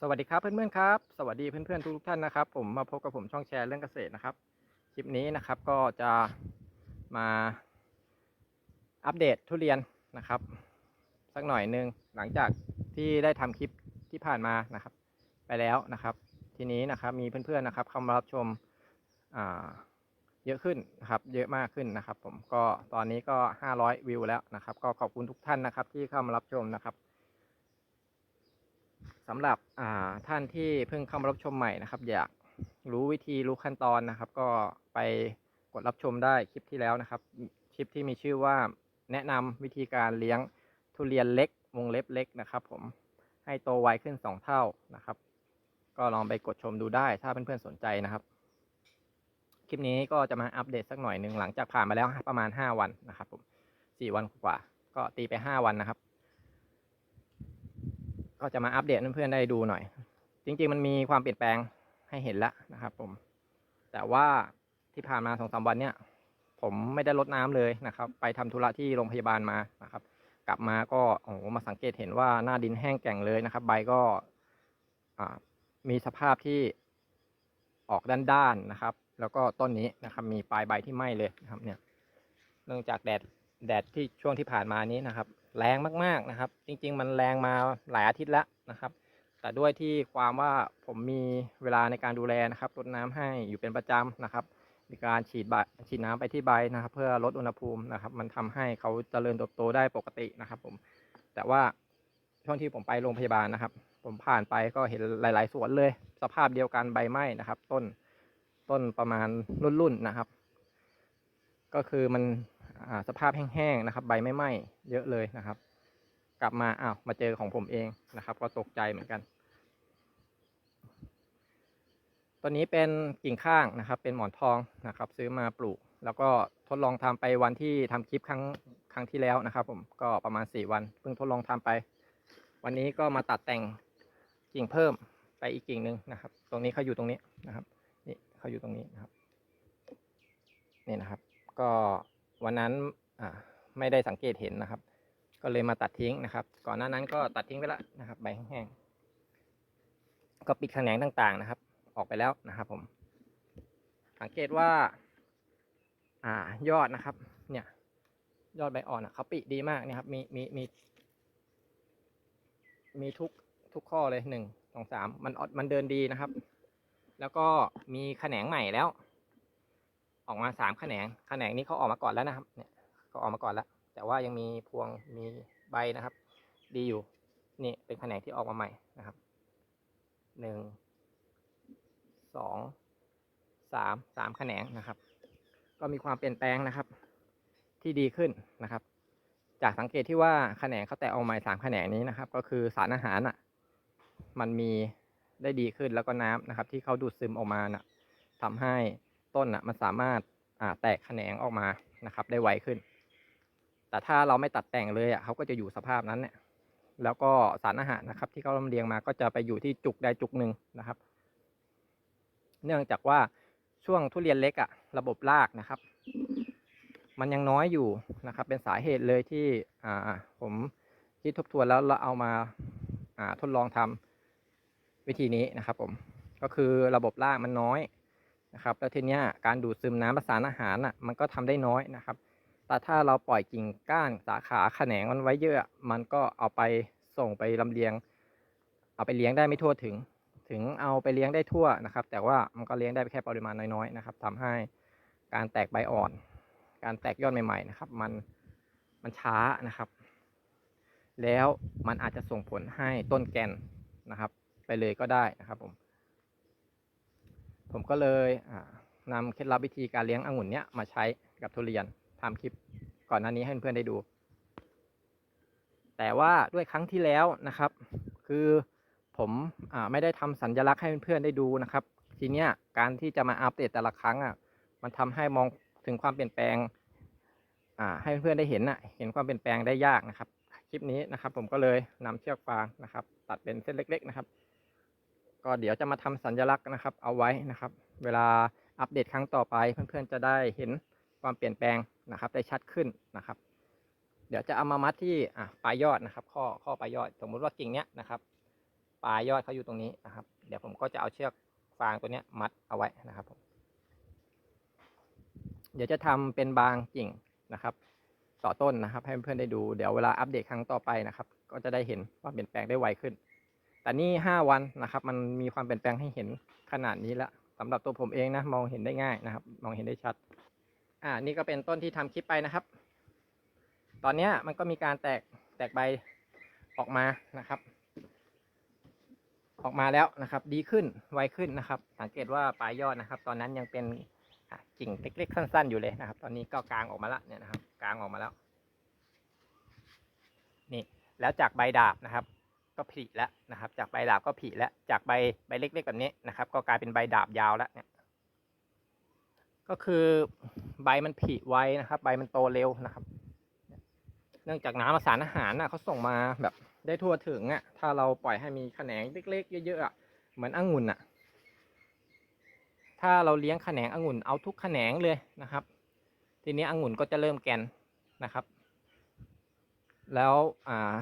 สวัสดีครับเพื่อนๆครับ สวัสดีเพื่อนๆทุกท่านนะครับ ผมมาพบกับผมช่องแชร์เรื่องเกษตรนะครับ คลิปนี้นะครับก็จะมาอัปเดตทุเรียนนะครับ สักหน่อยหนึงหลังจากที่ได้ทำคลิปที่ผ่านมานะครับ ไปแล้วนะครับ ทีนี้นะครับมีเพื่อนๆนะครับเข้ามารับชมเยอะขึ้นนะครับ เยอะมากขึ้นนะครับ ผมก็ตอนนี้ก็ 500 วิวแล้วนะครับ ก็ขอบคุณทุกท่านนะครับ ที่เข้ามารับชมนะครับ สำหรับท่านที่เพิ่งเข้ามารับชมใหม่นะครับ อยากรู้วิธีรู้ขั้นตอนนะครับ ก็ไปกดรับชมได้คลิปที่แล้วนะครับ คลิปที่มีชื่อว่าแนะนำวิธีการเลี้ยงทุเรียนเล็กวงเล็บเล็กนะครับ ผมให้โตไวขึ้น 2 เท่านะครับ ก็ลองไปกดชมดูได้ถ้าเพื่อนๆสนใจนะครับ คลิปนี้ก็จะมาอัปเดตสักหน่อยหนึ่งหลังจากผ่านมาแล้วประมาณ 5 วันนะครับผมสี่วันกว่าก็ตีไป 5 วันนะครับ ก็จะมาอัปเดตเพื่อนๆได้ดูหน่อย จริง ๆ มันมีความเปลี่ยนแปลงให้เห็นแล้วนะครับ ผม แต่ว่าที่ผ่านมาสองสามวันเนี่ย ผมไม่ได้ลดน้ำเลยนะครับ ไปทำธุระที่โรงพยาบาลมานะครับ กลับมาก็โอ้โหมาสังเกตเห็นว่าหน้าดินแห้งแก่งเลยนะครับ ใบก็มีสภาพที่ออกด้านๆนะครับ แล้วก็ต้นนี้นะครับ มีปลายใบที่ไหม้เลยนะครับ เนี่ย เนื่องจากแดดแดดที่ช่วงที่ผ่านมานี้นะครับ แรงมากๆนะครับ จริง ๆ มันแรงมาหลายอาทิตย์แล้วนะครับ แต่ด้วยที่ความว่าผมมีเวลาในการดูแลนะครับรดน้ำให้อยู่เป็นประจำนะครับ มีการฉีดใบฉีดน้ำไปที่ใบนะครับ เพื่อลดอุณหภูมินะครับ มันทำให้เขาเจริญเติบโตได้ปกตินะครับ ผม แต่ว่าช่วงที่ผมไปโรงพยาบาลนะครับ ผมผ่านไปก็เห็นหลาย ๆ สวนเลย สภาพเดียวกันใบไหม้นะครับ ต้นต้นประมาณรุ่นๆนะครับ ก็คือมัน สภาพแห้งๆนะครับ ใบไม่ไหม้เยอะเลยนะครับ กลับมาอ้าวมาเจอของผมเองนะครับ ก็ตกใจเหมือนกันตัวนี้เป็นกิ่งข้างนะครับ เป็นหมอนทองนะครับ ซื้อมาปลูก แล้วก็ทดลองทำไปวันที่ทำคลิปครั้งครั้งที่แล้วนะครับ ผมก็ประมาณ 4 วัน เพิ่งทดลองทำไป วันนี้ก็มาตัดแต่งกิ่งเพิ่มไปอีกกิ่งหนึ่งนะครับ ตรงนี้เขาอยู่ตรงนี้นะครับ นี่เขาอยู่ตรงนี้นะครับ นี่นะครับ ก็ วันนั้นอ่าไม่ได้สังเกตเห็นนะครับ ก็เลยมาตัดทิ้งนะครับ ก่อนหน้านั้นก็ตัดทิ้งไปแล้วนะครับใบแห้งๆก็ปิดแขนงต่างๆนะครับ ออกไปแล้วนะครับ ผม สังเกตว่า อ่ายอดนะครับ เนี่ย ยอดใบอ่อนอะเขาปิดีมากเนี่ยครับ มีมีมี มีทุกทุกข้อเลยหนึ่งสองสามมันออดมันเดินดีนะครับ แล้วก็มีแขนงใหม่แล้ว ออกมาสามแขนงแขนงนี้เขาออกมาก่อนแล้วนะครับ เนี่ยเขาออกมาก่อนแล้ว แต่ว่ายังมีพวงมีใบนะครับ ดีอยู่ นี่เป็นแขนงที่ออกมาใหม่นะครับหนึ่งสองสามสามแขนงนะครับ ก็มีความเปลี่ยนแปลงนะครับ ที่ดีขึ้นนะครับ จากสังเกตที่ว่าแขนงเขาแตกออกม่สามแขนงนี้นะครับ ก็คือสารอาหารอะ มันมีได้ดีขึ้นแล้วก็น้ำนะครับ ที่เขาดูดซึมออกมาน่ะทำให้ ต้นอะมันสามารถอ่าแตกแขนงออกมานะครับ ได้ไวขึ้น แต่ถ้าเราไม่ตัดแต่งเลยอะเขาก็จะอยู่สภาพนั้นเนี่ยแล้วก็สารอาหารนะครับ ที่เขาลำเลียงมาก็จะไปอยู่ที่จุกใดจุกหนึ่งนะครับ เนื่องจากว่าช่วงทุเรียนเล็กอะระบบรากนะครับ มันยังน้อยอยู่นะครับ เป็นสาเหตุเลยที่อ่าผมคิดทบทวนแล้วเราเอามาอ่าทดลองทำวิธีนี้นะครับ ผมก็คือระบบรากมันน้อย นะครับแล้วทีเนี้ยการดูดซึมน้ำประสานอาหารอะมันก็ทำได้น้อยนะครับ แต่ถ้าเราปล่อยกิ่งก้านสาขาแขนงมันไว้เยอะ มันก็เอาไปส่งไปลำเลียง เอาไปเลี้ยงได้ไม่ทั่วถึง ถึงเอาไปเลี้ยงได้ทั่วนะครับ แต่ว่ามันก็เลี้ยงได้แค่ปริมาณน้อยๆนะครับทำให้การแตกใบอ่อน การแตกยอดใหม่ๆนะครับ มันมันช้านะครับ แล้วมันอาจจะส่งผลให้ต้นแกนนะครับ ไปเลยก็ได้นะครับผม ผมก็เลยนำเคล็ดลับวิธีการเลี้ยงองุ่นเนี้ยมาใช้กับทุเรียนทำคลิปก่อนหน้านี้ให้เพื่อนๆได้ดู แต่ว่าด้วยครั้งที่แล้วนะครับ คือผมอไม่ได้ทำสัญลักษณ์ให้เพื่อนๆได้ดูนะครับ ทีเนี้ยการที่จะมาอัปเดตแต่ละครั้งอะมันทำให้มองถึงความเปลี่ยนแปลงอ่าให้เพื่อนๆได้เห็นน่ะเห็นความเปลี่ยนแปลงได้ยากนะครับ คลิปนี้นะครับ ผมก็เลยนำเชือกฟางนะครับ ตัดเป็นเส้นเล็ก ๆ นะครับ ก็เดี๋ยวจะมาทำสัญลักษณ์นะครับ เอาไว้นะครับ เวลาอัปเดตครั้งต่อไปเพื่อนๆจะได้เห็นความเปลี่ยนแปลงนะครับ ได้ชัดขึ้นนะครับ เดี๋ยวจะเอามามัดที่ปลายยอดนะครับ ข้อข้อปลายยอด สมมุติว่ากิ่งเนี้ยนะครับปลายยอดเขาอยู่ตรงนี้นะครับ เดี๋ยวผมก็จะเอาเชือกฟางตัวเนี้ยมัดเอาไว้นะครับผมเดี๋ยวจะทำเป็นบางกิ่งนะครับต่อต้นนะครับ ให้เพื่อนๆได้ดู เดี๋ยวเวลาอัปเดตครั้งต่อไปนะครับ ก็จะได้เห็นความเปลี่ยนแปลงได้ไวขึ้น แต่นี่ห้าวันนะครับ มันมีความเปลี่ยนแปลงให้เห็นขนาดนี้แล้วสำหรับตัวผมเองนะมองเห็นได้ง่ายนะครับ มองเห็นได้ชัด อ่านี่ก็เป็นต้นที่ทำคลิปไปนะครับ ตอนนี้มันก็มีการแตกแตกใบออกมานะครับ ออกมาแล้วนะครับ ดีขึ้นไวขึ้นนะครับ สังเกตว่าปลายยอดนะครับ ตอนนั้นยังเป็นกิ่งเล็กๆ สั้น ๆ อยู่เลยนะครับ ตอนนี้ก็กลางออกมาแล้วเนี่ยนะครับ กลางออกมาแล้ว นี่แล้วจากใบดาบนะครับ ก็ผลิแล้วนะครับ จากใบดาบก็ผลิแล้วจากใบใบเล็กๆแบบนี้นะครับ ก็กลายเป็นใบดาบยาวแล้วเนี่ยก็คือใบมันผลิไวนะครับ ใบมันโตเร็วนะครับ เนื่องจากน้ำสารอาหารน่ะเขาส่งมาแบบได้ทั่วถึงอะถ้าเราปล่อยให้มีแขนงเล็กๆเยอะๆอะเหมือนองุ่นอะ ถ้าเราเลี้ยงแขนงองุ่นเอาทุกแขนงเลยนะครับ ทีนี้องุ่นก็จะเริ่มแกนนะครับ แล้วอ่า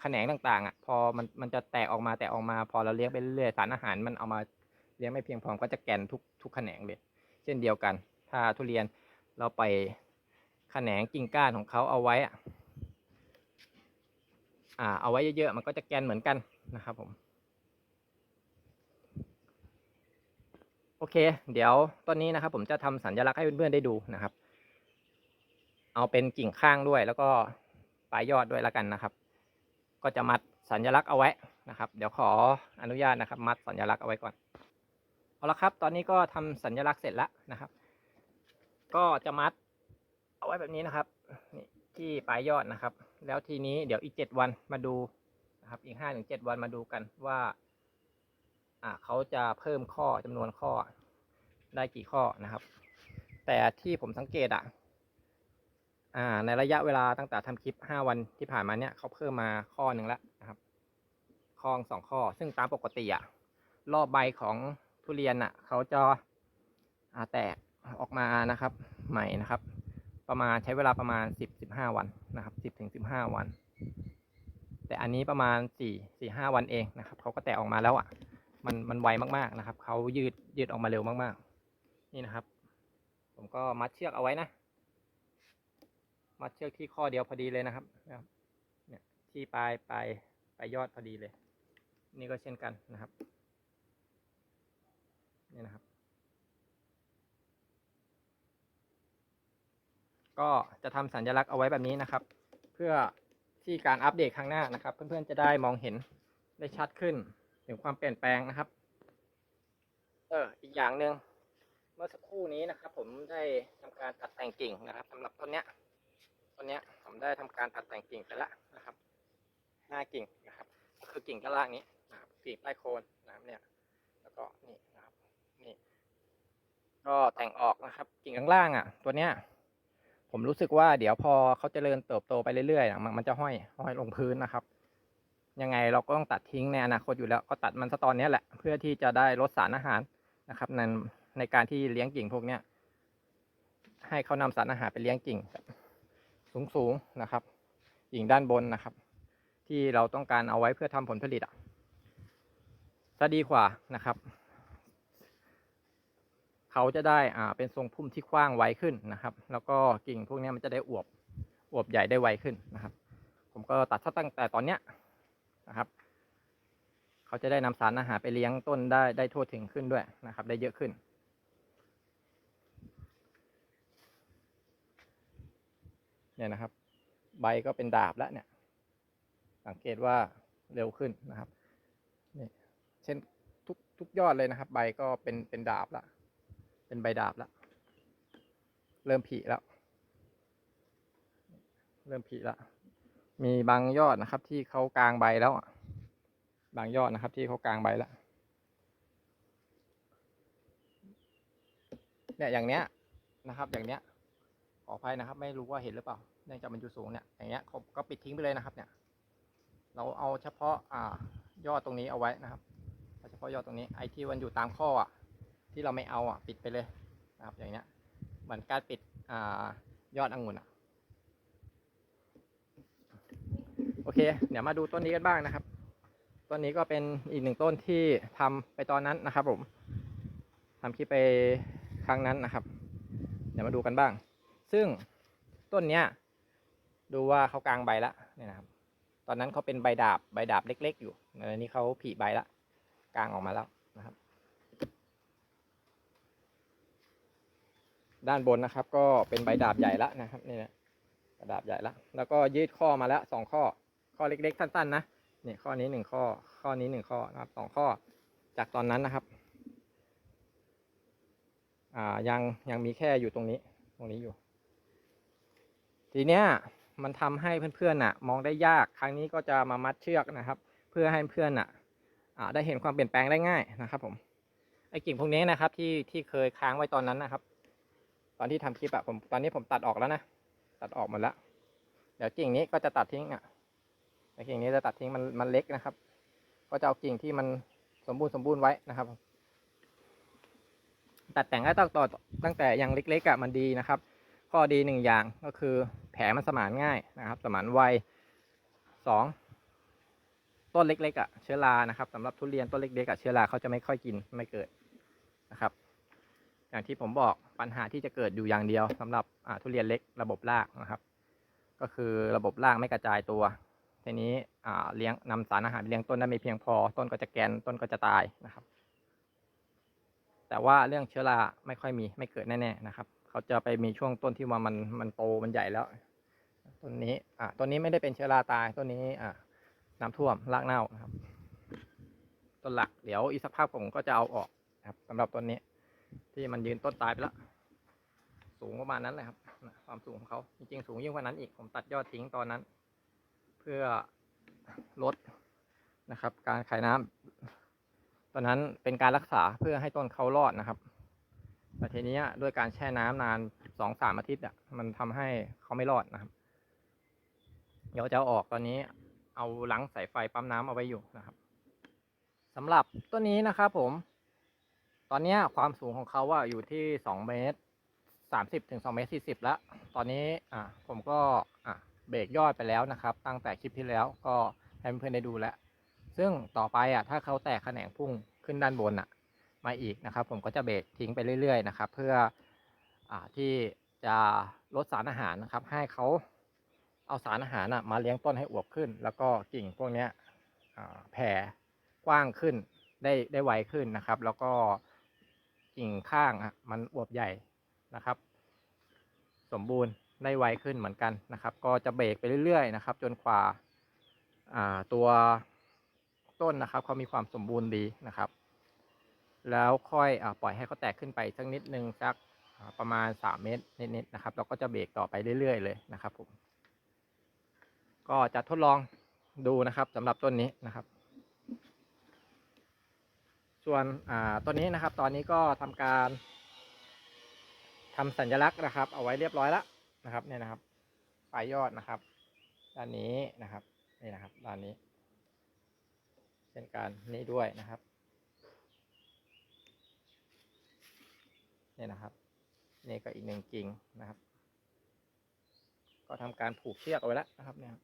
แขนงต่างๆอะพอมันมันจะแตกออกมาแตกออกมา พอเราเลี้ยงไปเรื่อยๆสารอาหารมันเอามาเลี้ยงไม่เพียงพอก็จะแกนทุกทุกแขนงเลย เช่นเดียวกัน ถ้าทุเรียนเราไปแขนงกิ่งก้านของเขาเอาไว้อะอ่าเอาไว้เยอะๆมันก็จะแกนเหมือนกันนะครับผมโอเค เดี๋ยวตอนนี้นะครับ ผมจะทำสัญลักษณ์ให้เพื่อนๆได้ดูนะครับ เอาเป็นกิ่งข้างด้วยแล้วก็ปลายยอดด้วยแล้วกันนะครับ ก็จะมัดสัญลักษณ์เอาไว้นะครับ เดี๋ยวขออนุญาตนะครับ มัดสัญลักษณ์เอาไว้ก่อนเอาละครับ ตอนนี้ก็ทำสัญลักษณ์เสร็จแล้วนะครับ ก็จะมัดเอาไว้แบบนี้นะครับนี่ที่ปลายยอดนะครับ แล้วทีนี้เดี๋ยวอีกเจ็ดวันมาดูนะครับ อีกห้าถึงเจ็ดวันมาดูกันว่าอ่าเขาจะเพิ่มข้อจำนวนข้อได้กี่ข้อนะครับ แต่ที่ผมสังเกตอะ อ่าในระยะเวลาตั้งแต่ทำคลิปห้าวันที่ผ่านมาเนี่ยเขาเพิ่มมาข้อหนึ่งแล้วนะครับข้อสองข้อ ซึ่งตามปกติอะรอบใบของทุเรียนอะเขาจะาแตกออกมานะครับ ใหม่นะครับ ประมาณใช้เวลาประมาณสิบสิบห้าวันนะครับสิบถึงสิบห้าวัน แต่อันนี้ประมาณสี่สี่ห้าวันเองนะครับเขาก็แตกออกมาแล้วอะมันมันไวมากๆนะครับเขายืดยืดออกมาเร็วมากๆ นี่นะครับ ผมก็มัดเชือกเอาไว้นะ มัดเชือกที่ข้อเดียวพอดีเลยนะครับนะครับเนี่ยที่ปลายปลายปลายยอดพอดีเลย นี่ก็เช่นกันนะครับนี่นะครับ ก็จะทำสัญลักษณ์เอาไว้แบบนี้นะครับ เพื่อที่การอัปเดตครั้งหน้านะครับ เพื่อนๆจะได้มองเห็นได้ชัดขึ้นถึงความเปลี่ยนแปลงนะครับ เอออีกอย่างหนึ่งเมื่อสักครู่นี้นะครับ ผมได้ทำการตัดแต่งกิ่งนะครับสำหรับต้นเนี้ย ต้นนี้ผมได้ทำการตัดแต่งกิ่งไปแล้วนะครับห้ากิ่งนะครับ ก็คือกิ่งข้างล่างนี้นะครับกิ่งใต้โคนนะครับเนี่ย แล้วก็นี่นะครับนี่ ก็แต่งออกนะครับ กิ่งข้างล่างอะ ตัวเนี้ย ผมรู้สึกว่าเดี๋ยวพอเขาจเจริญเติบโตไปเรื่อยๆอะมันมันจะห้อยห้อยลงพื้นนะครับ ยังไงเราก็ต้องตัดทิ้งในอนาคตอยู่แล้ว ก็ตัดมันซะตอนนี้แหละ เพื่อที่จะได้ลดสารอาหารนะครับในในการที่เลี้ยงกิ่งพวกเนี้ยให้เขานำสารอาหารไปเลี้ยงกิ่ง สูงสูงๆนะครับกิ่งด้านบนนะครับ ที่เราต้องการเอาไว้เพื่อทำผลผลิตอะจะดีกว่านะครับ เขาจะได้อ่าเป็นทรงพุ่มที่กว้างไวขึ้นนะครับ แล้วก็กิ่งพวกนี้มันจะได้อวบอวบใหญ่ได้ไวขึ้นนะครับ ผมก็ตัดซะตั้งแต่ตอนเนี้ยนะครับ เขาจะได้นำสารอาหารไปเลี้ยงต้นได้ได้ทั่วถึงขึ้นด้วยนะครับ ได้เยอะขึ้น เนี่ยนะครับ ใบก็เป็นดาบแล้วเนี่ย สังเกตว่าเร็วขึ้นนะครับนี่เช่นทุกทุกยอดเลยนะครับ ใบก็เป็นเป็นดาบละเป็นใบดาบละเริ่มผลิแล้ว เริ่มผลิแล้วมีบางยอดนะครับ ที่เขากลางใบแล้วบางยอดนะครับ ที่เขากลางใบแล้วเนี่ยอย่างเนี้ยนะครับ อย่างเนี้ยขออภัยนะครับ ไม่รู้ว่าเห็นหรือเปล่า เนื่องจากมันอยู่สูงเนี่ยอย่างเงี้ยเขาก็ปิดทิ้งไปเลยนะครับ เนี่ย เราเอาเฉพาะอ่ายอดตรงนี้เอาไว้นะครับเอาเฉพาะยอดตรงนี้ไอที่มันอยู่ตามข้ออะที่เราไม่เอาอะปิดไปเลยนะครับ อย่างเนี้ยเหมือนการปิดอ่ายอดองุ่นอะโอเค เดี๋ยวมาดูต้นนี้กันบ้างนะครับต้นนี้ก็เป็นอีกหนึ่งต้นที่ทำไปตอนนั้นนะครับ ผมทำคลิปไปครั้งนั้นนะครับ เดี๋ยวมาดูกันบ้าง ซึ่งต้นเนี้ย ดูว่าเขากลางใบละเนี่ยนะครับ ตอนนั้นเขาเป็นใบดาบใบดาบเล็ก ๆ อยู่ในนี้เขาผลิใบละกลางออกมาแล้วนะครับ ด้านบนนะครับ ก็เป็นใบดาบใหญ่ละนะครับนี่นะดาบใหญ่ละแล้วก็ยืดข้อมาแล้วสองข้อ ข้อเล็ก ๆ สั้นๆนะเนี่ยข้อนี้หนึ่งข้อ ข้อนี้หนึ่งข้อนะครับสองข้อจากตอนนั้นนะครับอ่ายังยังมีแค่อยู่ตรงนี้ ตรงนี้อยู่ ทีเนี้ย มันทำให้เพื่อนๆน่ะ มองได้ยาก ครั้งนี้ก็จะมามัดเชือกนะครับ เพื่อให้เพื่อนน่ะได้เห็นความเปลี่ยนแปลงได้ง่ายนะครับ ผมไอ้กิ่งพวกนี้นะครับ ที่ที่เคยค้างไว้ตอนนั้นนะครับ ตอนที่ทำคลิปอะผมตอนนี้ผมตัดออกแล้วนะตัดออกหมดแล้วเดี๋ยวกิ่งนี้ก็จะตัดทิ้งอะไอ้กิ่งนี้จะตัดทิ้งมันมันเล็กนะครับ ก็จะเอากิ่งที่มันสมบูรณ์สมบูรณ์ไว้นะครับ ตัดแต่งให้ตั้งต่อตั้งแต่ยังเล็กๆอะมันดีนะครับ ข้อดีหนึ่งอย่างก็คือ ผลมันสมานง่ายนะครับ สมานไวสองต้นเล็กๆอะเชื้อรานะครับสำหรับทุเรียนต้นเล็กๆอะเชื้อราเขาจะไม่ค่อยกินไม่เกิดนะครับ อย่างที่ผมบอกปัญหาที่จะเกิดอยู่อย่างเดียวสำหรับทุเรียนเล็กระบบรากนะครับ ก็คือระบบรากไม่กระจายตัวทีนี้เลี้ยงนำสารอาหารเลี้ยงต้นได้ไม่เพียงพอ ต้นก็จะแกนต้นก็จะตายนะครับ แต่ว่าเรื่องเชื้อราไม่ค่อยมีไม่เกิดแน่ๆนะครับ เขาจะไปมีช่วงต้นที่ว่ามันมันโตมันใหญ่แล้ว ต้นนี้อ่าต้นนี้ไม่ได้เป็นเชื้อราตายต้นนี้อ่าน้ำท่วมรากเน่านะครับ ต้นหลักเดี๋ยวอีกสักพักผมก็จะเอาออกนะครับสำหรับต้นนี้ ที่มันยืนต้นตายไปแล้ว สูงประมาณนั้นเลยครับความสูงของเขาจริงๆสูงยิ่งกว่านั้นอีกผมตัดยอดทิ้งตอนนั้น เพื่อลดนะครับ การขายน้ำตอนนั้นเป็นการรักษาเพื่อให้ต้นเขารอดนะครับแต่ทีนี้ด้วยการแช่น้ำนานสองสามอาทิตย์อะมันทำให้เขาไม่รอดนะครับ เดี๋ยวจะเอาออกตอนนี้ เอาหลังสายไฟปั๊มน้ำเอาไว้อยู่นะครับสำหรับต้นนี้นะครับผม ตอนนี้ความสูงของเขาอะอยู่ที่สองเมตรสามสิบถึงสองเมตรสี่สิบแล้ว ตอนนี้อะผมก็อะเบรกยอดไปแล้วนะครับ ตั้งแต่คลิปที่แล้วก็ให้เพื่อนๆได้ดูแล้ว ซึ่งต่อไปอะถ้าเขาแตกแขนงพุ่งขึ้นด้านบนอะ มาอีกนะครับ ผมก็จะเบรกทิ้งไปเรื่อยๆนะครับ เพื่ออ่าที่จะลดสารอาหารนะครับ ให้เขา เอาสารอาหารมาเลี้ยงต้นให้อวบขึ้น แล้วก็กิ่งพวกนี้แผ่กว้างขึ้นได้ได้ไวขึ้นนะครับ แล้วก็กิ่งข้างมันอวบใหญ่นะครับ สมบูรณ์ได้ไวขึ้นเหมือนกันนะครับ ก็จะเบรกไปเรื่อยๆนะครับ จนกว่าาตัวต้นนะครับเขามีความสมบูรณ์ดีนะครับ แล้วค่อยอปล่อยให้เขาแตกขึ้นไปสักนิดนึงสักประมาณ 3 เมตรนิดๆนะครับ เราก็จะเบรกต่อไปเรื่อยๆเลยนะครับผม ก็จะทดลองดูนะครับสำหรับต้นนี้นะครับ ส่วนต้นนี้นะครับ ตอนนี้ก็ทำการทำสัญลักษณ์นะครับ เอาไว้เรียบร้อยแล้วนะครับเนี่ยนะครับปลายยอดนะครับด้านนี้นะครับนี่นะครับด้านนี้ เช่นกันนี่ด้วยนะครับนี่นะครับ นี่ก็อีกหนึ่งกิ่งนะครับ ก็ทำการผูกเชือกเอาไว้แล้วนะครับเนี่ย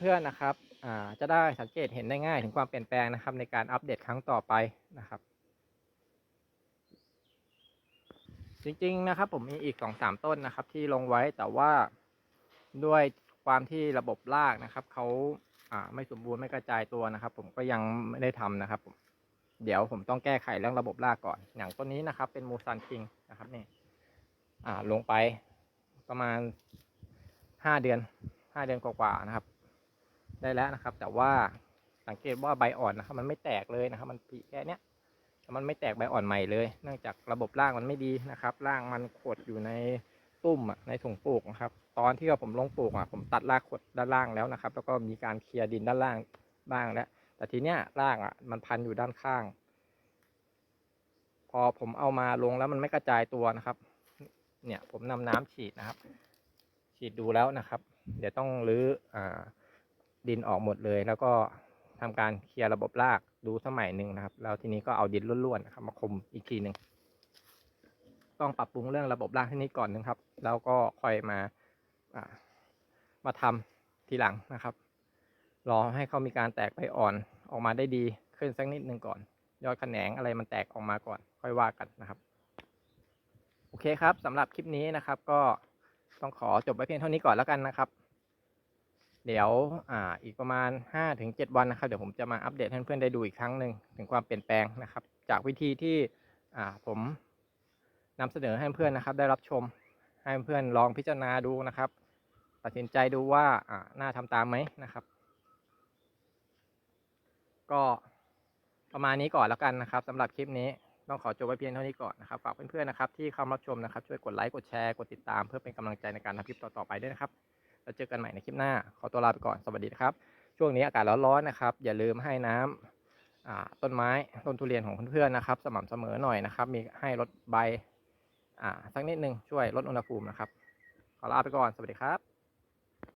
เพื่อนๆนะครับจะได้สังเกตเห็นได้ง่ายถึงความเปลี่ยนแปลงนะครับ ในการอัปเดตครั้งต่อไปนะครับ จริงๆนะครับผมมีอีกสองสามต้นนะครับ ที่ลงไว้แต่ว่าด้วยความที่ระบบรากนะครับเขาไม่สมบูรณ์ไม่กระจายตัวนะครับ ผมก็ยังไม่ได้ทำนะครับผมเดี๋ยวผมต้องแก้ไขเรื่องระบบรากก่อน อย่างต้นนี้นะครับ เป็นมูซันคิงนะครับนี่ลงไปประมาณห้าเดือนห้าเดือนกว่าๆนะครับ ได้แล้วนะครับ แต่ว่าสังเกตว่าใบอ่อนนะครับ มันไม่แตกเลยนะครับ มันปีแค่เนี้ยมันไม่แตกใบอ่อนใหม่เลย เนื่องจากระบบรากมันไม่ดีนะครับรากมันขดอยู่ในตุ้มในถุงปลูกนะครับ ตอนที่ผมลงปลูกอะผมตัดรากขดด้านล่างแล้วนะครับ แล้วก็มีการเคลียร์ดินด้านล่างบ้างแล้วแต่ทีเนี้ยรากอะมันพันอยู่ด้านข้าง พอผมเอามาลงแล้วมันไม่กระจายตัวนะครับ เนี่ยผมนำน้ำฉีดนะครับ ฉีดดูแล้วนะครับ เดี๋ยวต้องรื้ออ่า ดินออกหมดเลย แล้วก็ทำการเคลียร์ระบบรากดูสมัยหนึ่งนะครับ แล้วทีนี้ก็เอาดินล้วนๆนะครับมาคมอีกทีหนึ่งต้องปรับปรุงเรื่องระบบรากที่นี้ก่อนนึงครับ แล้วก็ค่อยมาอ่ามาทำทีหลังนะครับ รอให้เขามีการแตกใบอ่อนออกมาได้ดีขึ้นสักนิดหนึ่งก่อน ยอดแขนงอะไรมันแตกออกมาก่อน ค่อยว่ากันนะครับ โอเคครับสำหรับคลิปนี้นะครับ ก็ต้องขอจบไว้เพียงเท่านี้ก่อนแล้วกันนะครับ เดี๋ยวอ่าอีกประมาณ 5-7 วันนะครับ เดี๋ยวผมจะมาอัปเดตให้เพื่อนๆได้ดูอีกครั้งหนึ่งถึงความเปลี่ยนแปลงนะครับ จากวิธีที่อ่าผมนำเสนอให้เพื่อนนะครับ ได้รับชมให้เพื่อนลองพิจารณาดูนะครับ ตัดสินใจดูว่าอ่าน่าทำตามไหมนะครับ ก็ประมาณนี้ก่อนแล้วกันนะครับสำหรับคลิปนี้ต้องขอจบไว้เพียงเท่านี้ก่อนนะครับฝากเพื่อนๆนะครับที่เข้ามรับชมนะครับช่วยกดไลค์กดแชร์กดติดตามเพื่อเป็นกำลังใจในการทำคลิปต่อๆไปด้วยนะครับ แล้วเจอกันใหม่ในคลิปหน้า ขอตัวลาไปก่อน สวัสดีครับ ช่วงนี้อากาศร้อนๆนะครับ อย่าลืมให้น้ำอ่าต้นไม้ ต้นทุเรียนของเพื่อนๆนะครับ สม่ำเสมอหน่อยนะครับ มีให้ลดใบสักนิดนึงช่วยลดอุณหภูมินะครับ ขอลาไปก่อน สวัสดีครับ